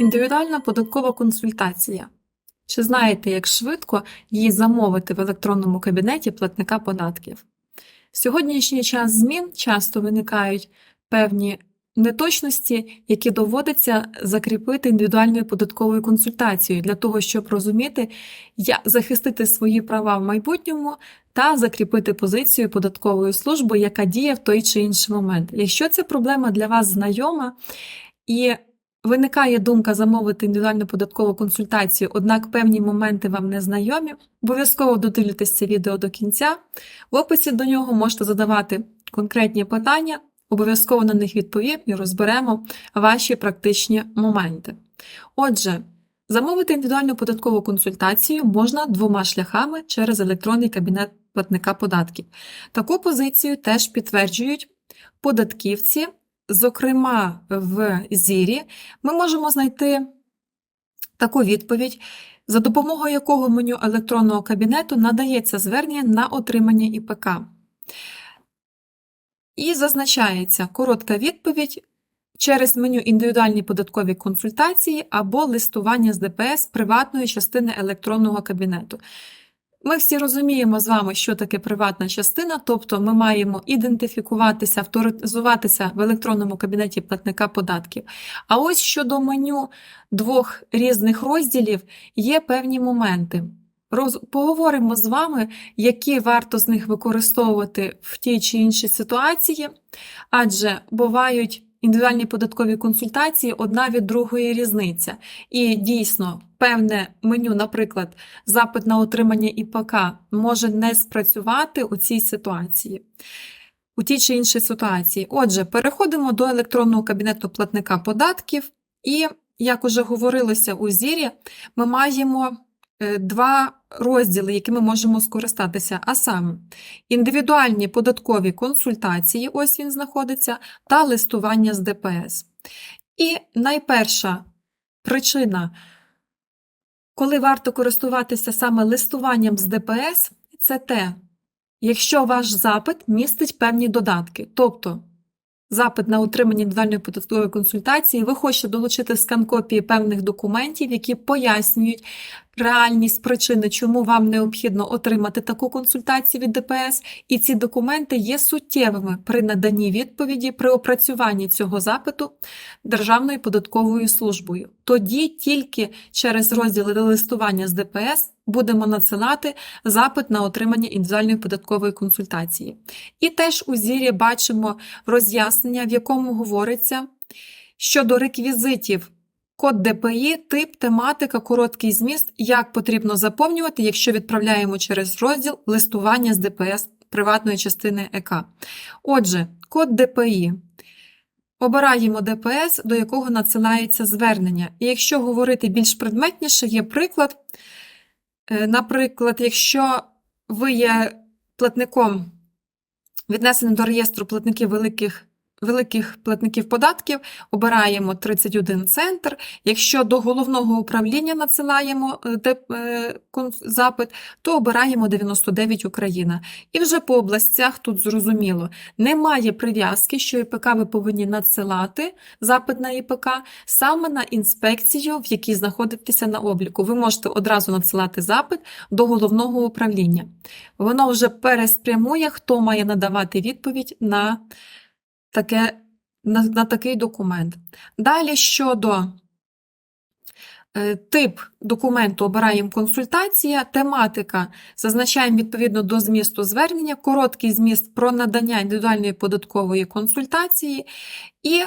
Індивідуальна податкова консультація. Чи знаєте, як швидко її замовити в електронному кабінеті платника податків? В сьогоднішній час змін часто виникають певні неточності, які доводиться закріпити індивідуальною податковою консультацією для того, щоб розуміти, як захистити свої права в майбутньому та закріпити позицію податкової служби, яка діє в той чи інший момент. Якщо ця проблема для вас знайома і виникає думка замовити індивідуальну податкову консультацію, однак певні моменти вам не знайомі, обов'язково додивлюйтесь це відео до кінця. В описі до нього можете задавати конкретні питання, обов'язково на них відповім і розберемо ваші практичні моменти. Отже, замовити індивідуальну податкову консультацію можна двома шляхами через електронний кабінет платника податків. Таку позицію теж підтверджують податківці. Зокрема, в Зірі ми можемо знайти таку відповідь, за допомогою якого меню електронного кабінету надається звернення на отримання ІПК. І зазначається коротка відповідь через меню індивідуальні податкові консультації або листування з ДПС приватної частини електронного кабінету. Ми всі розуміємо з вами, що таке приватна частина, тобто ми маємо ідентифікуватися, авторизуватися в електронному кабінеті платника податків. А ось щодо меню двох різних розділів є певні моменти. Роз... Поговоримо з вами, які варто з них використовувати в тій чи іншій ситуації, адже бувають індивідуальні податкові консультації одна від другої різниця. І дійсно, певне меню, наприклад, запит на отримання ІПК може не спрацювати у цій ситуації. У тій чи іншій ситуації. Отже, переходимо до електронного кабінету платника податків, і, як уже говорилося у зірі, ми маємо два розділи, які ми можемо скористатися, а саме індивідуальні податкові консультації, ось він знаходиться, та листування з ДПС. І найперша причина, коли варто користуватися саме листуванням з ДПС, це те, якщо ваш запит містить певні додатки. Тобто запит на отримання індивідуальної податкової консультації, ви хочете долучити скан копії певних документів, які пояснюють реальність причини, чому вам необхідно отримати таку консультацію від ДПС, і ці документи є суттєвими при наданні відповіді при опрацюванні цього запиту Державною податковою службою. Тоді тільки через розділи листування з ДПС будемо надсилати запит на отримання індивідуальної податкової консультації. І теж у зірі бачимо роз'яснення, в якому говориться щодо реквізитів. Код ДПІ, тип, тематика, короткий зміст, як потрібно заповнювати, якщо відправляємо через розділ листування з ДПС приватної частини ЕК. Отже, код ДПІ. Обираємо ДПС, до якого надсилається звернення. І якщо говорити більш предметніше, є приклад. Е, Наприклад, якщо ви є платником, віднесеним до реєстру платників великих великих платників податків обираємо 31 центр. Якщо до головного управління надсилаємо е, е, запит, то обираємо 99 Україна. І вже по областях тут зрозуміло, немає прив'язки, що ІПК ви повинні надсилати запит на ІПК саме на інспекцію, в якій знаходитеся на обліку. Ви можете одразу надсилати запит до головного управління. Воно вже переспрямує, хто має надавати відповідь на таке, на, на такий документ. Далі щодо е, тип документу обираємо консультація, тематика зазначаємо відповідно до змісту звернення, короткий зміст про надання індивідуальної податкової консультації і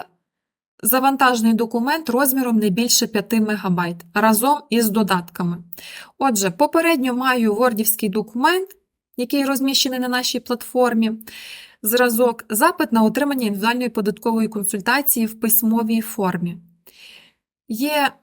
завантажений документ розміром не більше 5 МБ разом із додатками. Отже, попередньо маю вордівський документ, який розміщений на нашій платформі. Зразок запит на отримання індивідуальної податкової консультації в письмовій формі. Є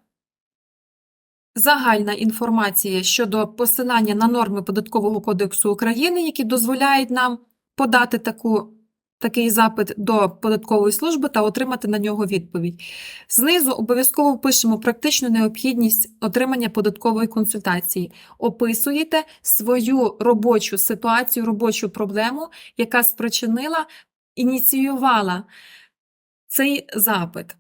загальна інформація щодо посилання на норми Податкового кодексу України, які дозволяють нам подати таку такий запит до податкової служби та отримати на нього відповідь. Знизу обов'язково пишемо практичну необхідність отримання податкової консультації. Описуєте свою робочу ситуацію, робочу проблему, яка спричинила ініціювала цей запит.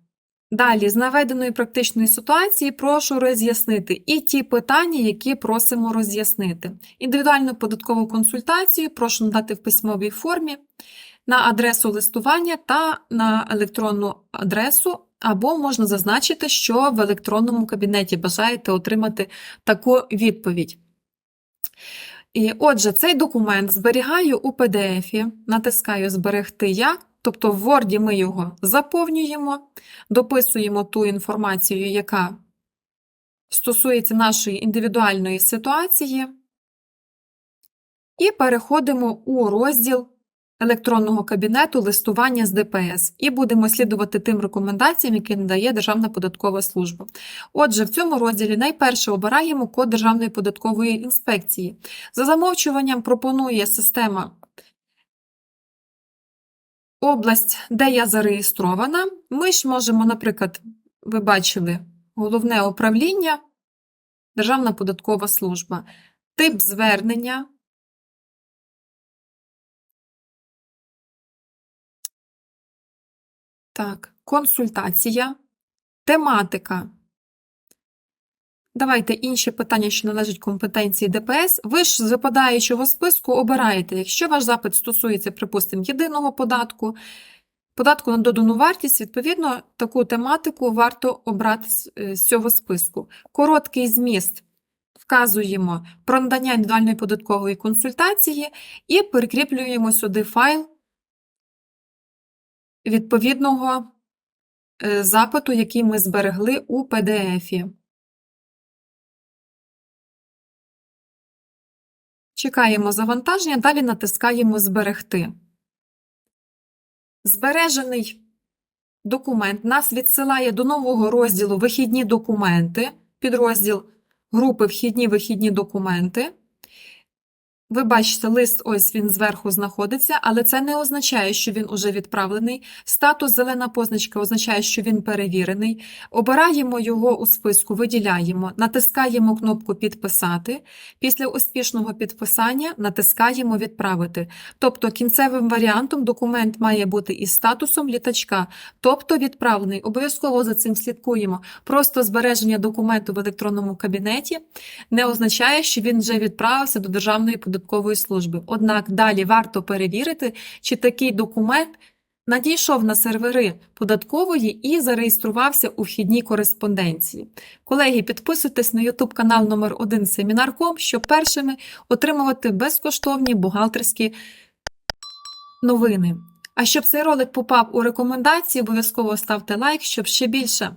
Далі, з наведеної практичної ситуації, прошу роз'яснити і ті питання, які просимо роз'яснити. Індивідуальну податкову консультацію прошу надати в письмовій формі на адресу листування та на електронну адресу, або можна зазначити, що в електронному кабінеті бажаєте отримати таку відповідь. І, отже, цей документ зберігаю у PDF, натискаю Зберегти як, тобто в Word ми його заповнюємо, дописуємо ту інформацію, яка стосується нашої індивідуальної ситуації, і переходимо у розділ електронного кабінету листування з ДПС і будемо слідувати тим рекомендаціям, які надає Державна податкова служба. Отже, в цьому розділі найперше обираємо код Державної податкової інспекції. За замовчуванням пропонує система область, де я зареєстрована. Ми ж можемо, наприклад, ви бачили головне управління, Державна податкова служба, тип звернення. Так, консультація, тематика. Давайте інші питання, що належать компетенції ДПС. Ви ж з випадаючого списку обираєте, якщо ваш запит стосується, припустимо, єдиного податку, податку на додану вартість, відповідно, таку тематику варто обрати з е, цього списку. Короткий зміст вказуємо про надання індивідуальної податкової консультації і прикріплюємо сюди файл відповідного е, запиту, який ми зберегли у PDF. Чекаємо завантаження, далі натискаємо Зберегти. Збережений документ нас відсилає до нового розділу Вихідні документи, підрозділ групи Вхідні вихідні документи. Ви бачите, лист ось він зверху знаходиться, але це не означає, що він уже відправлений. Статус зелена позначка означає, що він перевірений. Обираємо його у списку, виділяємо, натискаємо кнопку Підписати. Після успішного підписання натискаємо Відправити. Тобто кінцевим варіантом документ має бути із статусом літачка, тобто відправлений. Обов'язково за цим слідкуємо. Просто збереження документу в електронному кабінеті не означає, що він вже відправився до Державної податкової служби. Однак далі варто перевірити, чи такий документ надійшов на сервери податкової і зареєструвався у вхідній кореспонденції. Колеги, підписуйтесь на YouTube канал номер 1 Семінарком, щоб першими отримувати безкоштовні бухгалтерські новини. А щоб цей ролик попав у рекомендації, обов'язково ставте лайк, щоб ще більше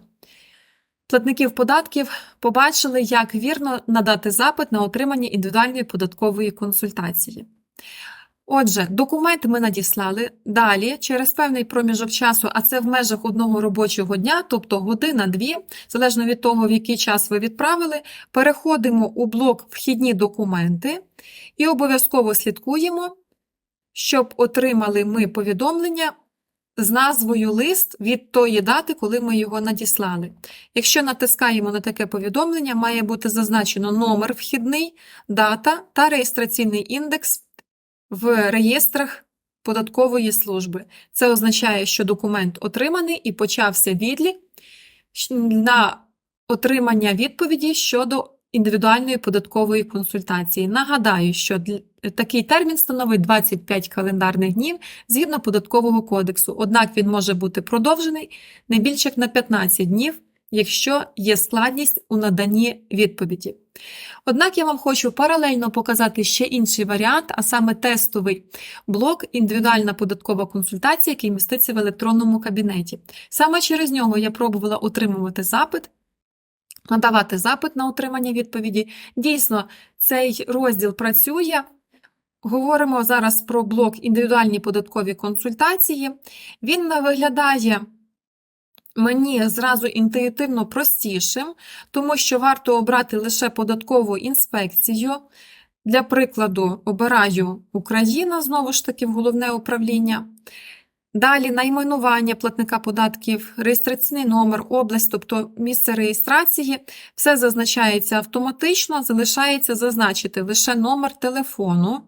платників податків побачили, як вірно надати запит на отримання індивідуальної податкової консультації. Отже, документи ми надіслали. Далі, через певний проміжок часу, а це в межах одного робочого дня, тобто година-дві, залежно від того, в який час ви відправили, переходимо у блок Вхідні документи і обов'язково слідкуємо, щоб отримали ми повідомлення з назвою лист від тої дати, коли ми його надіслали. Якщо натискаємо на таке повідомлення, має бути зазначено номер вхідний, дата та реєстраційний індекс в реєстрах податкової служби. Це означає, що документ отриманий і почався відлік на отримання відповіді щодо індивідуальної податкової консультації. Нагадаю, що такий термін становить 25 календарних днів згідно податкового кодексу, однак він може бути продовжений не більше як на 15 днів, якщо є складність у наданні відповіді. Однак я вам хочу паралельно показати ще інший варіант, а саме тестовий блок індивідуальна податкова консультація, який міститься в електронному кабінеті. Саме через нього я пробувала отримувати запит надавати запит на отримання відповіді. Дійсно, цей розділ працює. Говоримо зараз про блок індивідуальні податкові консультації. Він виглядає мені зразу інтуїтивно простішим, тому що варто обрати лише податкову інспекцію. Для прикладу, обираю Україна, знову ж таки, в головне управління. Далі найменування платника податків, реєстраційний номер, область, тобто місце реєстрації, все зазначається автоматично, залишається зазначити лише номер телефону.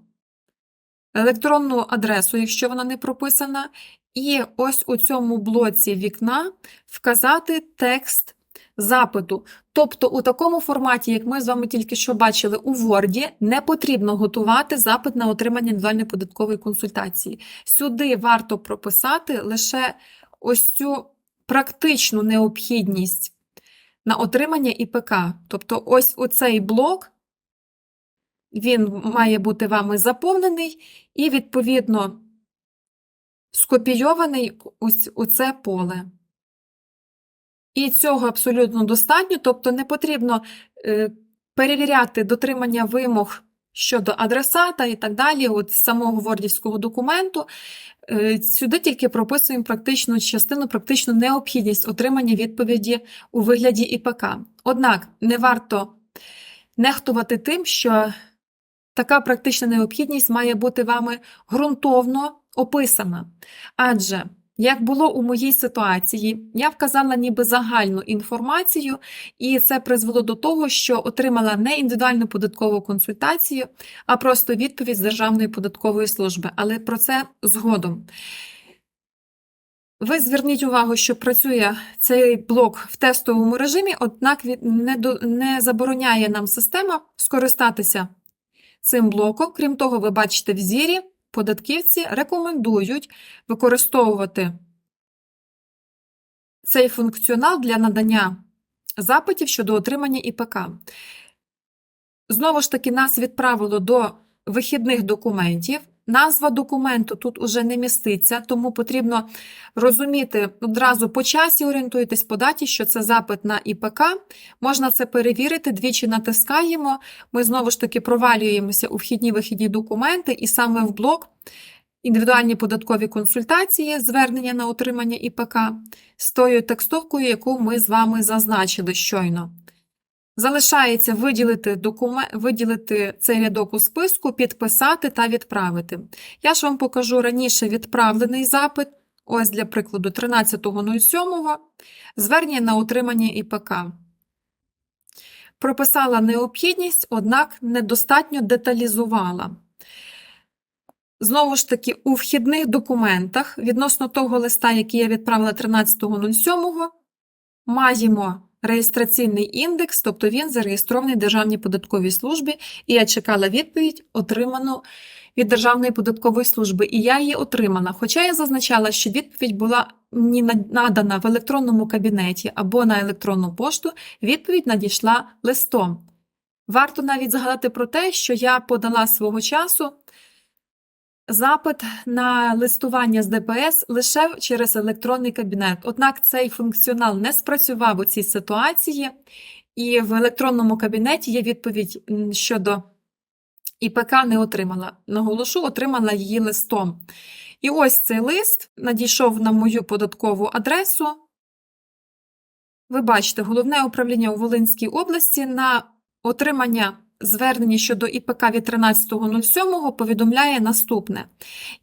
електронну адресу, якщо вона не прописана, і ось у цьому блоці вікна вказати текст запиту. Тобто, у такому форматі, як ми з вами тільки що бачили у Word, не потрібно готувати запит на отримання індивідуальної податкової консультації. Сюди варто прописати лише ось цю практичну необхідність на отримання ІПК. Тобто, ось у цей блок він має бути вами заповнений і, відповідно, скопійований ось у це поле. І цього абсолютно достатньо, тобто не потрібно е, перевіряти дотримання вимог щодо адресата і так далі, от з самого вордівського документу. Е, Сюди тільки прописуємо практичну частину, практичну необхідність отримання відповіді у вигляді ІПК. Однак не варто нехтувати тим, що така практична необхідність має бути вами ґрунтовно описана. Адже, як було у моїй ситуації, я вказала ніби загальну інформацію, і це призвело до того, що отримала не індивідуальну податкову консультацію, а просто відповідь з Державної податкової служби. Але про це згодом. Ви зверніть увагу, що працює цей блок в тестовому режимі, однак не, забороняє нам система скористатися цим блоком. Крім того, ви бачите в зірі, податківці рекомендують використовувати цей функціонал для надання запитів щодо отримання ІПК. Знову ж таки, нас відправило до вихідних документів. Назва документу тут уже не міститься, тому потрібно розуміти одразу по часі орієнтуйтесь по даті, що це запит на ІПК. Можна це перевірити, двічі натискаємо. Ми знову ж таки провалюємося у вхідні вихідні документи, і саме в блок індивідуальні податкові консультації, звернення на отримання ІПК з тою текстовкою, яку ми з вами зазначили щойно. Залишається виділити, документ, виділити цей рядок у списку, підписати та відправити. Я ж вам покажу раніше відправлений запит, ось для прикладу 13.07, звернення на отримання ІПК. Прописала необхідність, однак недостатньо деталізувала. Знову ж таки, у вхідних документах відносно того листа, який я відправила 13.07, маємо реєстраційний індекс, тобто він зареєстрований в Державній податковій службі, і я чекала відповідь, отриману від Державної податкової служби, і я її отримала. Хоча я зазначала, що відповідь була мені надана в електронному кабінеті або на електронну пошту, відповідь надійшла листом. Варто навіть згадати про те, що я подала свого часу запит на листування з ДПС лише через електронний кабінет. Однак цей функціонал не спрацював у цій ситуації, і в електронному кабінеті є відповідь щодо ІПК не отримала. Наголошу, отримала її листом. І ось цей лист надійшов на мою податкову адресу. Ви бачите, головне управління у Волинській області на отримання звернення щодо ІПК від 13.07 повідомляє наступне.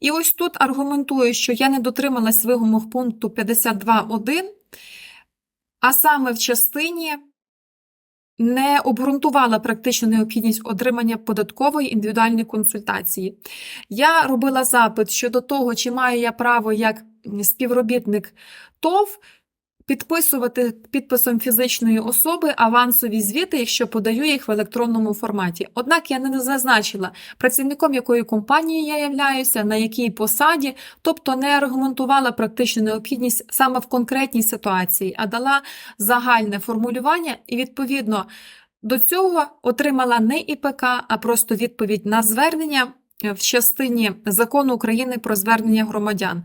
І ось тут аргументую, що я не дотрималась вимог пункту 52.1, а саме в частині не обґрунтувала практичну необхідність отримання податкової індивідуальної консультації. Я робила запит щодо того, чи маю я право як співробітник ТОВ підписувати підписом фізичної особи авансові звіти, якщо подаю їх в електронному форматі. Однак я не зазначила працівником якої компанії я являюся, на якій посаді, тобто не аргументувала практичну необхідність саме в конкретній ситуації, а дала загальне формулювання і відповідно. До цього отримала не ІПК, а просто відповідь на звернення в частині закону України про звернення громадян.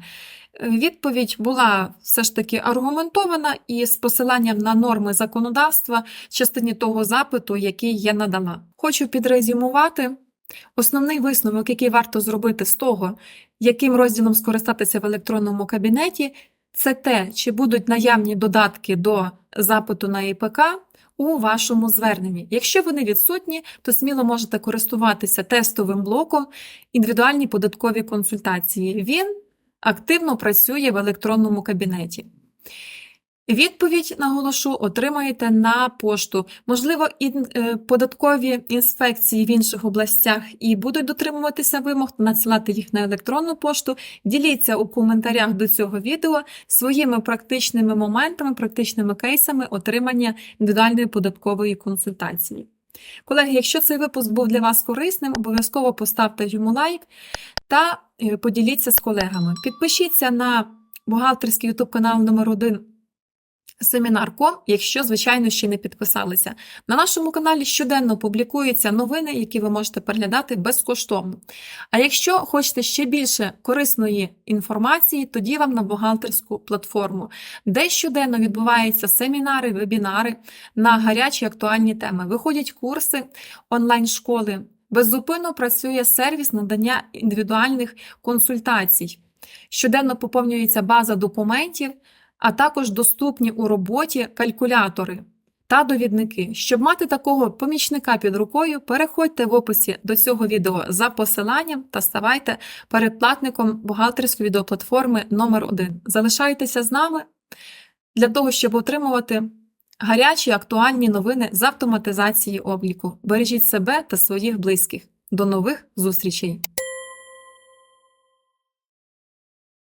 Відповідь була все ж таки аргументована і з посиланням на норми законодавства частині того запиту, який я надала. Хочу підрезюмувати. Основний висновок, який варто зробити з того, яким розділом скористатися в електронному кабінеті, це те, чи будуть наявні додатки до запиту на ІПК у вашому зверненні. Якщо вони відсутні, то сміло можете користуватися тестовим блоком індивідуальні податкові консультації. Він активно працює в електронному кабінеті. Відповідь наголошу отримаєте на пошту. Можливо, ін- е, податкові інспекції в інших областях і будуть дотримуватися вимог, надсилати їх на електронну пошту. Діліться у коментарях до цього відео своїми практичними моментами, практичними кейсами отримання індивідуальної податкової консультації. Колеги, якщо цей випуск був для вас корисним, обов'язково поставте йому лайк та е, поділіться з колегами. Підпишіться на бухгалтерський YouTube канал номер 1 Семінар.ком, якщо, звичайно, ще не підписалися. На нашому каналі щоденно публікуються новини, які ви можете переглядати безкоштовно. А якщо хочете ще більше корисної інформації, тоді вам на бухгалтерську платформу, де щоденно відбуваються семінари, вебінари на гарячі актуальні теми. Виходять курси онлайн-школи. Беззупинно працює сервіс надання індивідуальних консультацій. Щоденно поповнюється база документів, а також доступні у роботі калькулятори та довідники. Щоб мати такого помічника під рукою, переходьте в описі до цього відео за посиланням та ставайте передплатником бухгалтерської відеоплатформи номер 1 Залишайтеся з нами для того, щоб отримувати гарячі актуальні новини з автоматизації обліку. Бережіть себе та своїх близьких. До нових зустрічей!